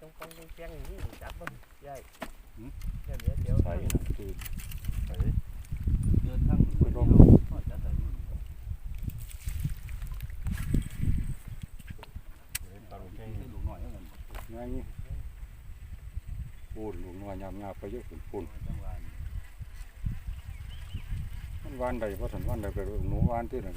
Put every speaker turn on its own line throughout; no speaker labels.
ดี๋ยวจงปองจงแจ้งอย่างนี้จับมันใหญ่
หืม
เดี๋ยวเดี๋ยวเดี๋ยว
ใส่นะคือใส่
เดินทาง
ไม่ลง
ทอดจะใส่อยู่
ปลาลูกแก้
ให้ลูกหน่อยแล้วกัน
ง่ายปูนลูกน้อยยามๆไปเยอะขึ้นปูน
จังหวะนี้
มันวานใดเพราะสันวานใดก็หนูวานที่นั่น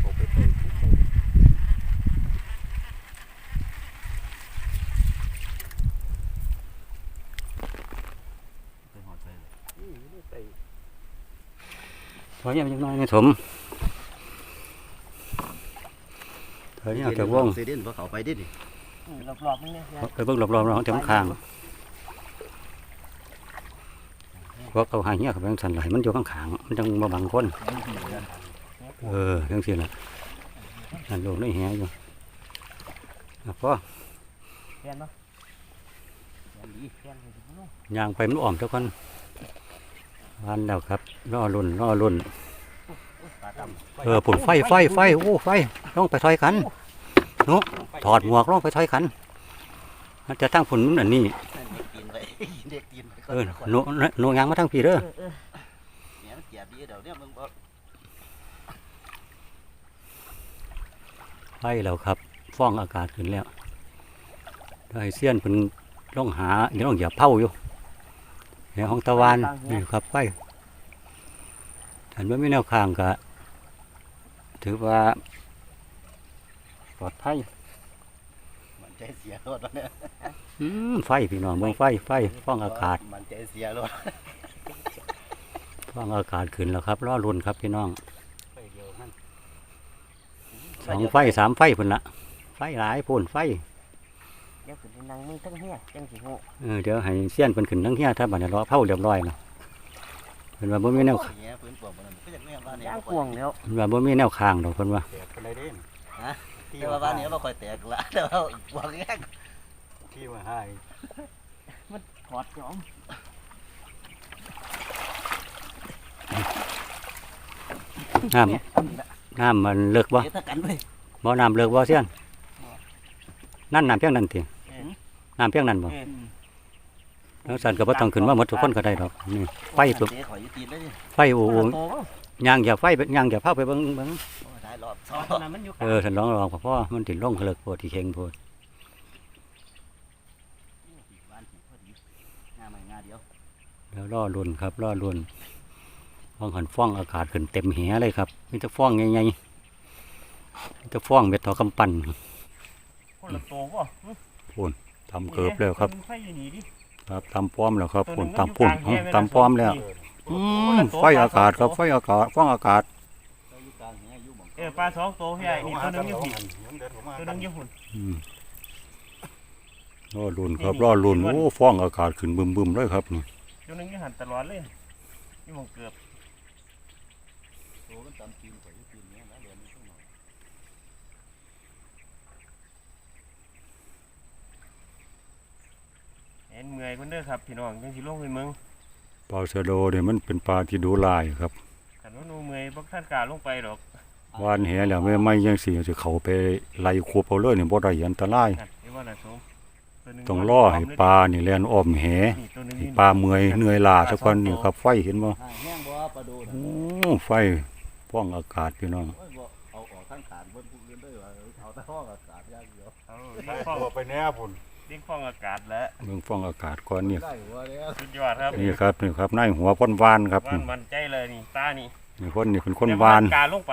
เอาไปใส่ถุงมือ
ไปหอดใส่เลย
นี่นี่ใส่
ถอยยังยังน้อยไม่สมถอยยังจากวง
เสด็จเพราะเขาไปดิดิ
นี่รอบๆนี่เนี่ยยาย
ไปเบิ่งรอบๆเราเต็มข้างพวกเขาหายเงี้ยเขาแบงสันไหลมันอยู่ข้างขางๆมันจังมาบังคนเออจังสิล่ะนั่นลูกนี่แหอยู่อะพอ
แกนเนาะแกนดีแกนดีเนาะ
ย่างไปมันอ่อมทุกคน วันแล้วครับรอรุ่นรอรุ่น
ปลาดำ
เออผุนไฟไฟไฟโอ้ไฟลงไปถอยกันหนุถอดหมวกลงไปถอยกันมันจะตั้งผุนมันอันนี้
เด็กตีนไปเด็กตีนไป
เออหนูหนูยางมาทั้งพี่เด้อ
เออเออ
เนี่ยมันเจ็บดีเดี๋ยวเนี่ยมึงบอก
ไฟแล้วครับฟ้องอากาศขึ้นแล้วได้เสี้ยนเป็นล่องหาเดี๋ยวล่องเหยียบเผาอยู่ ในห้องตะวันนี่ครับไฟถ้าไม่มีแนวข้างก็ถือว่าปลอดภัย
มันใจเสียรถแล้วเนี่ย
อืมไฟพี่น้องเมืองไฟไฟฟ้องอากาศ
มันใจเสียรถ
ฟ้องอากาศขึ้นแล้วครับรอรุนครับพี่น้อง
ไปเดียวนั่น
สองไฟสามไฟพุ่นละไฟหลายพุ่นไฟ
เดี๋ยวขึ้นไปนั่งมึงทั้งเฮียจังสิโห
เออเดี๋ยวให้เสี้ยนเพิ่นขึ้นทั้งเฮียถ้าบัดนี้รอเผาเรียบร้อยเนาะเพิ่นว่าบ่มีแนว
เนี่ยพื้นปวกมันก็จากเนี่ยบ้านเนี่ย
ย่างกวงแล้ว
เพิ่นว่าบ่มีแนวข้างดอกเพิ่นว่า
แตกไปเลยเด้น
แต่ว่าบ้านเนี้เราคอยแตกละแต่ว่าปวกแยก
ที่ว่าให้
ถอดยอม
น้
เนี่ยำ
น้ำมันเลิกบ่
เดี๋ยวถ้ากันไป
บ่น้ำเลิกบ่เสี้ยนนั่นน้ำเพียงนั้นติ
เออ
น้ำเพียงนั้นบ่
เออ
แล้วสันก็บ่ต้องขึ้นมาหมดทุกคนก็ได้ดอกนี่ไฟสุบ
เจ๊ขอยุตีนได้ดิ
ไฟโอ้โห
โตบ่
ย่างอย่าไฟไปย่างอย่าเผาไปเบิ่งเบิ่ง
โอ้ได้รอบส
ต
อ
องนนั้นมันอยู่กลา
เองอท่านร้องรองพ่อมันติดลงเลิกโพดที่เข่งโพด
บ้านผีพอดีงาใหม่งาเดียว
แล้วรอรุ่นครับรอรุ่นฟ้องหันฟ้องอากาศขึ้นเต็มแหเลยครับมีแต่ฟ้องใหญ่ๆมีแต่ฟ้องเม็ดทอกำปั้น
คนละโตบ่
ทำเกือบแล้วครับ
ไฟอยู่นี่ดิ
ครับทำพร้อมแล้วครับ
ตัวห
ปุ่น
นึ่ง
ทำปุ่น
มันอยู่กลางแหเวลา
ทำพร้อมแล้ว
นี่
อืมไฟอากาศครับไฟอากาศฟ้องอากาศ
เราอยู่กลางเนี่ยอยู่หม่อง
เออปลาสองโตพี่ใหญ่นี่ตัวหนึงอยู่หุ่น
เดินเข้ามา
ตัวหนึงอยู่หุ่น
อืมรอรุ่นครับรอรุ่นโอ้ฟ้องอากาศขึ้นบึมๆเลยครับนี่
ตัวหนึงอยู่หันตลอดเลยอยู่หมองเกือบ
โตมันตำตีนข่อยอยู่ตีนเนี่ยแล้วเรียนมันต้องหน่อย
เห็นเมื่อยเพิ่นเด้อครับพี่น้องจังสิลงไปเมือง
ปลาชะโดเนี่ยมันเป็นปลาที่ดูลายครับ
คันว่าหนูเมื่อยบ่ทันกล้าลงไปดอก
วานแหแล้วไม่ไม่ยังสิจะเข้าไปไล่ควบเอาเลยนี่บ่ได้อันตราย
นั่นเห็นว่าน่ะสมตัวหนึ่
ต้องล่อให้ปลานี่แล่นอ้อมแห
นี่ตัวหนึง
ให้
นี่
ปลาเมื่อยเหนื่อยล้าสักวันนี่ครับไฟเห็นบ่
อ่าแห้งบ่ปลาดูนะ
โอ้ไฟฟ้องอากาศพี่น้อง
โอ้ยบ่เอาออกข้างขานบนผู้อื่นด้วยว่าเอาแต่ห้องอากาศอย่างเดียว
เอา
ไป
ดิ้งฟอง
ไปแน่พุ่น
ดิ้งฟองอากาศแล้ว
เบิ่งฟ้องอากาศก่อนนี่
ได้หัวแล้ว
สุดยอดครับ
นี่ครับนี่ครับนายหัวพ่นวานครับ
ว่านมันใจเลยนี่ตานี่
นี่คนนี่เป็นคน
แต่
วาน
กล้าลงไป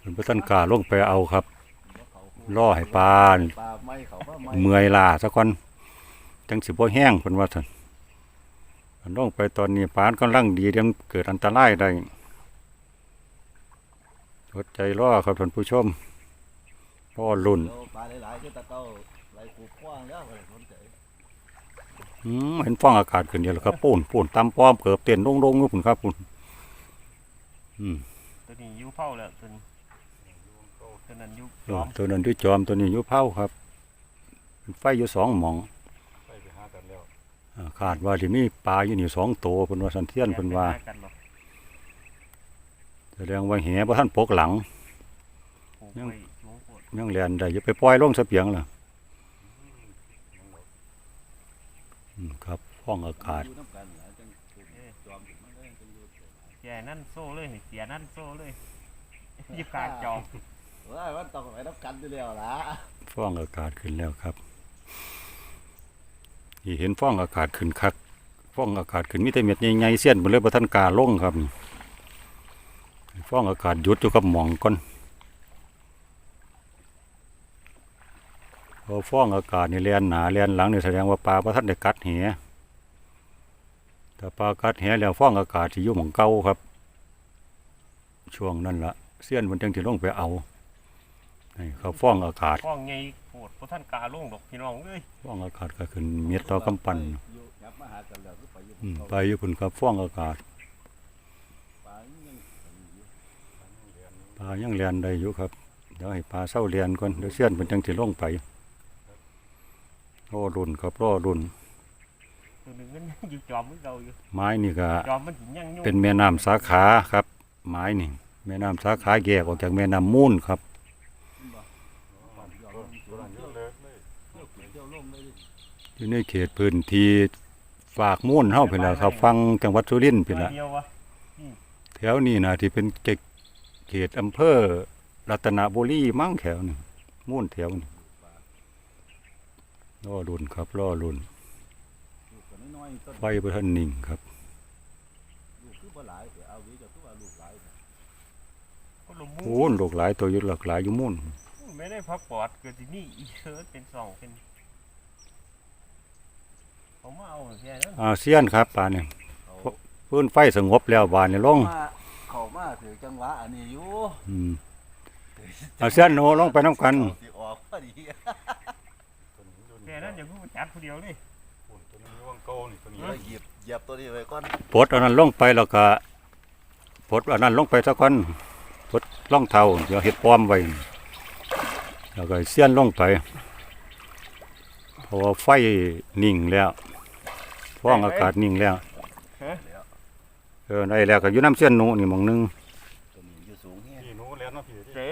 เป็นพระท่านกล้าลงไปเอาครับล่อให้ปลานี่
ปลาไม่เขาก็ไม่
เมื่อยล้าสักวันจังสิบ่แห้งเพิ่นว่าซั่นอันลงไปตอนนี้ปานกำลังดีเดี๋ยวมันเกิดอันตรายได้อดใจรอครับท่านผู้ชม รอลุ่น
เปลาหลายๆคือตะเก้าไหลปูกว้างแล้วก็เลยสนใจ
อืมเห็นฟ้องอากาศขึ้นเดียวแล้วครับปูนปูนตามป้อมเกือบเต้นลงลงอยู่พุ่นครับพุ่นอืม
ตัวนี้ยู่เผาแล้วตัวนี้ตัวนั้นยู่
วตัวนั้นที่จอมตัวนี้ยู่เผาครับ ไฟอยู่สองหมอง
ไปไปหา
ดว่าที่มีปลาอยู่นี่สองตัวเพิ่นว่าสันเทียนเพิ่นว่าแสดงว่าแหบ่ท่านปกหลังยัง
ไว้สูงโพด
ยังแลนได้อย่าไปปล่อยลงเสเปียงล่ะอืมครับห้องอากาศ
อยู่น้ำกันหลายจังจอมถึงมาเลยจังอยู่เฉย
เสียนั่นโซ่เลยเสียนั่นโซ่เลยอยิบกลารจอม
เฮ้ยมันต้องไปน้ำกันอยู่แล้วล่ะ
ฟ้องอากาศขึ้นแล้วครับนี่เห็นฟ้องอากาศขึ้นคักฟ้องอากาศขึ้นมีแต่เม็ดใหญ่ๆเสี้ยนบ่เลยบ่ทันกล้าลงครับฟ้องอากาศหยุดอยู่กับหมองก่อน พอฟ้องอากาศนี่แล่นหนาแล่นหลังนี่แสดงว่าปลาบ่ทันได้กัดแหถ้าปลากัดแหแล้วฟ้องอากาศสิอยู่หม่องเก่าครับ ช่วงนั้นละเสี้ยนมันจังสิลงไปเอานี่เขาฟ้องอากาศ
ฟ้องไงโพดเพราะท่านกาลงดอกพี่น้องเอ้ย
ฟ้องอากาศก็ขึ้นเม็ดต่อกำปั้น
อยู่ยับมาหากันแล้วคือไปอยู่
อืม
เขา
ไปอยู่พุ่นครับฟ้องอากาศ
ปลายังอยู่
ปลายังเรียนได้อยู่ครับเดี๋ยวให้ปลาเศร้าเรียนก่อนเดี๋ยวเสี้ยนมันจังสิลงไป รอรุ่นครับรอรุ่น
ตัวหนึงมันยังอยู่จอมมือเก่าอยู่
ไม้นี่ก็
จอมมันถึงยังยุ่ง
เป็นแม่น้ำสาขาครับไม้นี่แม่น้ำสาขาแยกออกจากแม่น้ำมูลครับ
ตัวนั้นเยอะเลยเลย
เที่ยวลงเลย
อยู่ในเขตพื้นที่ฝากมูลเฮาเพิ่นล่ะครับ ฟังจังหวัดสุรินทร์เพิ่น
ตัว
ล่ะ
เดียววะ
แถวนี้นะที่เป็นเขตเขตอำเภอรัตนบุรีมั่งแถวนี่มุ่นแถวนี่ รอรุ่นครับรอรุ่น
ลูกก็น้อยๆต้น
ไฟบ่ทันนิ่งครับ
ลูกคือบ่หลายแต่เอาวิจะคือว่าลูกหลาย
ก็ลมมู
โอ้นลูกหลายตัวอยู่หลากหลายอยู่มุ่น
ไม่ได้พักปอดเกิดที่นี่อีเชิร์เป็นสองเป็นผมมาเอาแค่นั้น
อาเซียนครับป่านนี้
เขา
พื้นไฟสงบแล้วบานนี่ลง
มาเข้ามาถือจังหวะอันนี้อยู่
อืมอาเซียนโนลงไปน้ำกัน
เอาสิออกพอดี
ตัว นี้อยู่
แค่
นี่
นั้นอย่าเพิ่งมาจัดผู้เดียวเลย
ปุ่นตัวนี้อยู่วังเก่านี่ตัวนี้
แล้วหยิบเหยียบตัวนี้ไว้ก่อน
ปลดอันนั้นลงไปแล้วก็ปลดอันนั้นลงไปซะก่อนปลดล่องเท้าเดี๋ยวเฮ็ดป้อมไว้แล้วก็เสี้ยนลงไปเพราะว่าไฟนิ่งแล้วฟ้องอากาศนิ่งแล้วเออได้แล้วก็อยู่น้ำเสี้ยนหนูนี่หมองหนึง
ตัวนี้อยู่สูงแฮะ
พี่หนูแล้วเนาะพี่ที่
เจ๊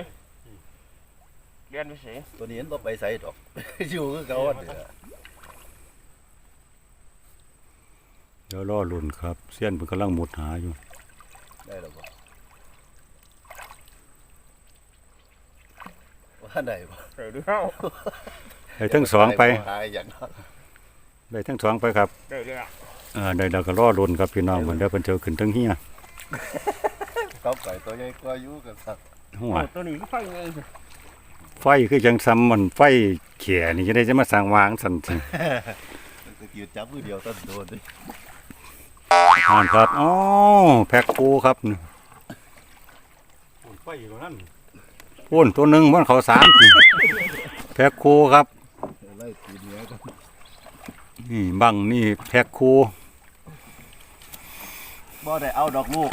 เรียนไปเสีย
ตัวนี้เห็นบ่ไปใส่ดอก อยู่คือเก่าอันเด้อ
เดี๋ยวรอลุ่นครับ เสี้ยนเพิ่นกำลังมุดหาอยู่
ได้แล้วบ่ว่าได้บ่
เกิดแล้ว
ได้ทั้งสองไป
หายอย่างนั้น
ได้ทั้งสองไปครับ
ได้แล้ว
เออได้แล้วก็รอลุ่นครับพี่น้องเหมือนเด้อเพิ่นเจอขึ้นทั้งเฮีย
เขาไปตัวใหญ่กว่าอยู่กันสัก
หัว
โอ้ตัวนี้ก็ไฟไง
ไฟคือจังซ้ำมันไฟเขียนี่จะได้จะมาสร้างวางสั่นสิ
ตะกี้จับมือเดียวต้นโดนดิ
อ่านครับอ๋อแพ็คคูครับนี่
ปุ่นไฟอยู่นั่น
โอ้นตัวหนึ่งมันเขาสามสิแพ็คคูครับ
ไล่ตีเนี้ยกัน
นี่บังนี่แพ็คคู
บ่ได้เอาดอกลูก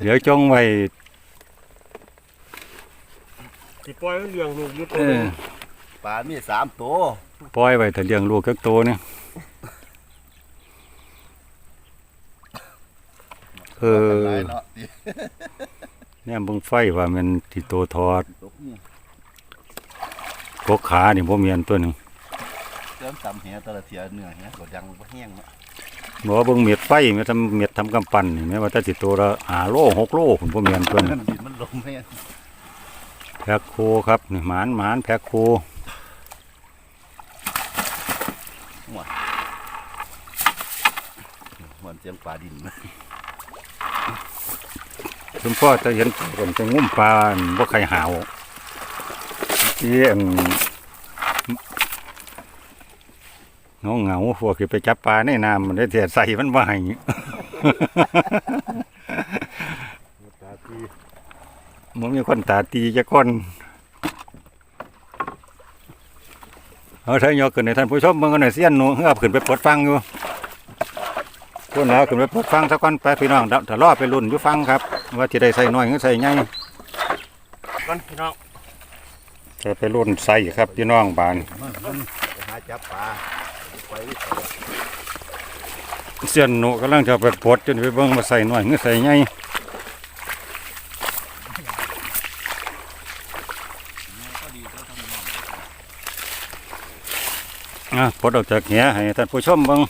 เดี๋ยวจงไว้
สิปล่อยมันเลี้ยงลูกอยู่
เอ
ตัวหนึ
อง
ปลามีสามตัว
ปล่อยไว้แต่เลี้ยงลูกกักตัวเนี่ยเออ
หลายเนาะ
เนี่ยเบิ่งไฟว่ามันที่โตทอด
ตกนี่
กกขานี่บ่เมียนตัวหนึง
เติมตำแหแตะละเทียเนื้อแหก็ยังบ่แห้งเนาะ
บ่ว่าเบิ่งเม็ดไฟเม็ดทำเม็ดทำกำปั้นนี่แม้ว่าแต่สิโตละ5โล6โลผมบ่เมียนตัวหนึง
ดินมันลมแห้ง
แพ็คโคครับนี่หมานหมานแพ็คโค
เหมือนเสียงปลาดิน
คุณพ่อจะเห็นผมจะงุ้มปลาอั่นบ่ใครหาวที่อันน้องเหงาพวกที่ไปจับปลาในน้ำมันได้เสียใส่มันบ่ให้
ตาตี
มันมีคนตาตีจะคนเอาถ้ายกขึ้นในท่านผู้ชมเมืองกันหน่อยเสี้ยนหนูเฮือบขึ้นไปปลดฟังอยู่คนแล้วขึ้นไปปลดฟังสักวันไปพี่น้องเดี๋ยวถ้ารอไปรุ่นอยู่ฟังครับ ว่าจะได้ใส่น้อยหรือใส่ใหญ่
ก่อนพี่น้อง
จะไปรุ่นใส่ครับพี่น้องบาน
ไปหาจับปลาไป
เสียนหนูกำลังจะไปปลดจนไปเบิ่งมาใส่หน่อยเงื้อใส่ไง
ก็ดีก็ทำงาน
อะปลดออกจากเหียให้ท่านผู้ชมเบิ่ง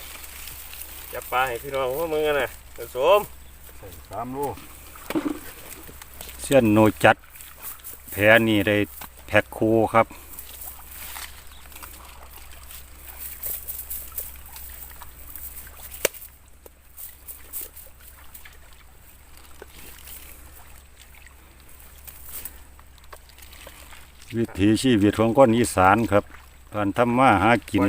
จับปลาให้พี่น้องพวกมึงกันนะผสม
สามโล
เสียนหนูจัด แผลนี่ได้แพ็คคูครับวิถีชีวิตของคนอีสานครับ การทำมาหากิน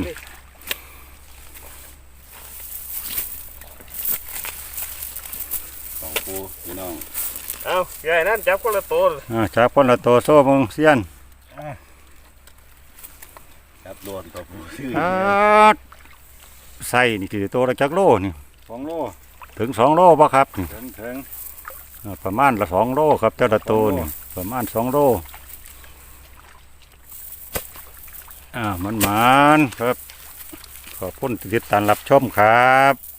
สองปูพี่น้อง
เอาใหญ่นั่นจับคนละตัว
อ่าจากคนละโตโซ่เบิ่งเสียน
จับโดนตัวปูชื่อ
อ่าใส่นี่คือโตละจักโลนี่
สองโล
ถึงสองโลป่ะครับนี่
ถึงถึง
อ่าประมาณละสองโลครับแต่ละโตนี่ประมาณสองโล อ่ามันมันครับ ขอบคุณติดตามรับชมครับ